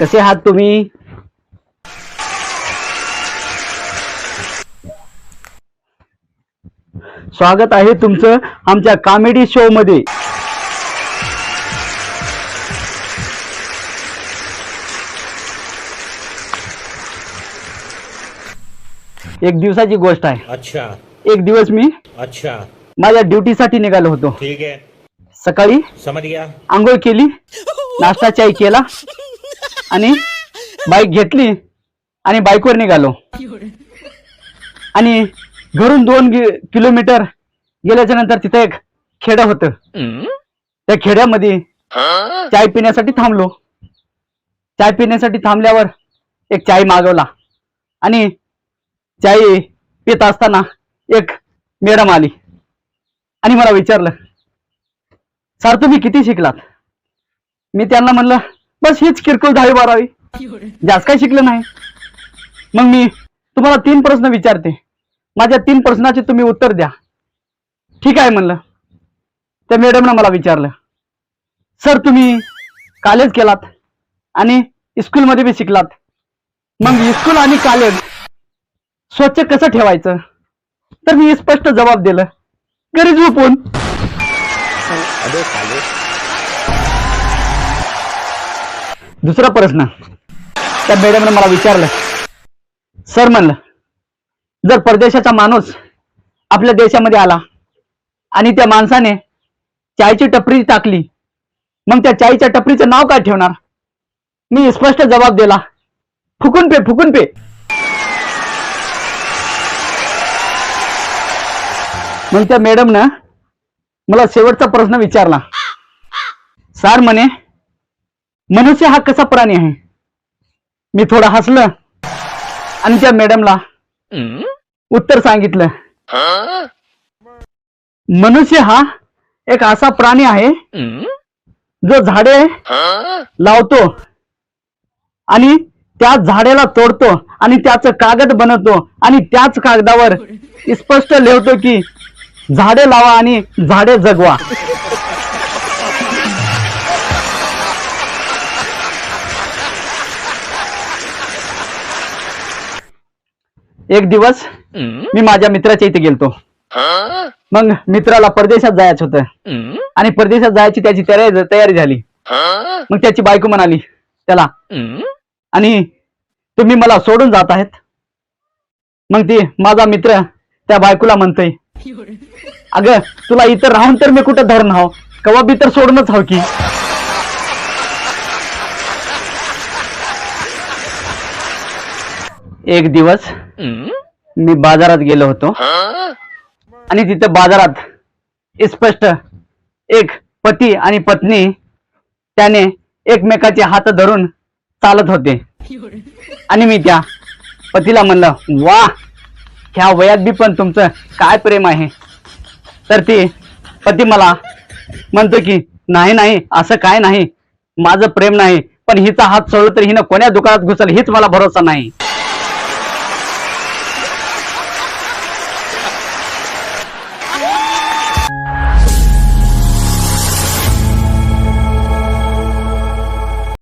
कसे आहात तुम्ही? स्वागत आहे तुमचं आमच्या कॉमेडी शो मध्ये. एक दिवसाची गोष्ट आहे. अच्छा. एक दिवस मी अच्छा. माझ्या ड्युटीसाठी निघालो होतो. ठीक है सकाळी समझ गया आंघोळ केली नाश्ता चाय केला आणि बाईक घेतली आणि बाईकवर निघालो. आणि घरून दोन किलोमीटर गेल्याच्यानंतर तिथे एक खेडं होत. त्या खेड्यामध्ये चाय पिण्यासाठी थांबलो. चाय पिण्यासाठी थांबल्यावर एक चाय मागवला. आणि चाय पित असताना एक मॅडम आली. आणि मला विचारलं सर तुम्ही किती शिकलात? मी त्यांना म्हणलं बस हीच किरकोळ दहावी बारावी. जास्त काही शिकलं नाही. मग मी तुम्हाला तीन प्रश्न विचारते. माझ्या तीन प्रश्नाचे तुम्ही उत्तर द्या. ठीक आहे म्हणलं. त्या मॅडमनं मला विचारलं. सर तुम्ही कॉलेज केलात आणि स्कूलमध्ये बी शिकलात. मग स्कूल आणि कॉलेज स्वच्छ कसं ठेवायचं? तर मी स्पष्ट जबाब दिलं. घरी झोपून दुसरा प्रश्न. त्या मॅडमने मला विचारलं. सर म्हणलं जर परदेशाचा माणूस आपल्या देशामध्ये आला आणि त्या माणसाने चायची टपरी टाकली मग त्या चायच्या टपरीचं नाव काय ठेवणार? मी स्पष्ट जबाब दिला फुकून पे फुकून पे. मग त्या मॅडमनं मला शेवटचा प्रश्न विचारला. सर म्हणे मनुष्य हा कसा प्राणी आहे? मी थोडं हसलं आणि त्या मॅडमला उत्तर सांगितलं. मनुष्य हा एक असा प्राणी आहे जो झाडे लावतो आणि त्या झाडेला तोडतो आणि त्याचं कागद बनवतो आणि त्याच कागदावर स्पष्ट लिहितो की झाडे लावा आणि झाडे जगवा. एक दिवस मी माझ्या मित्राच्या इथे गेलतो. मग मित्राला परदेशात जायचं होतं. आणि परदेशात जायची त्याची तयारी तयारी झाली. मग त्याची बायको म्हणाली त्याला आणि तुम्ही मला सोडून जात आहेत. मग ती माझा मित्र त्या बायकोला म्हणतोय अगं तुला इथं राहून तर मी कुठं धरून हाव? कवा बी तर सोडूनच हाव की. एक दिवस मी बाजारात गेलो होतो. आणि तिथे बाजारात स्पष्ट एक पती आणि पत्नी त्याने एकमेकाचे हात धरून चालत होते. आणि मी त्या पतीला म्हणलं वा ह्या वयात बी पण तुमचं काय प्रेम आहे? तर ती पती मला म्हणतो की नाही नाही असं काय नाही. माझं प्रेम नाही पण हिचा हात सोडलं तर हिनं कोण्या दुकानात घुसल हीच मला भरोसा नाही.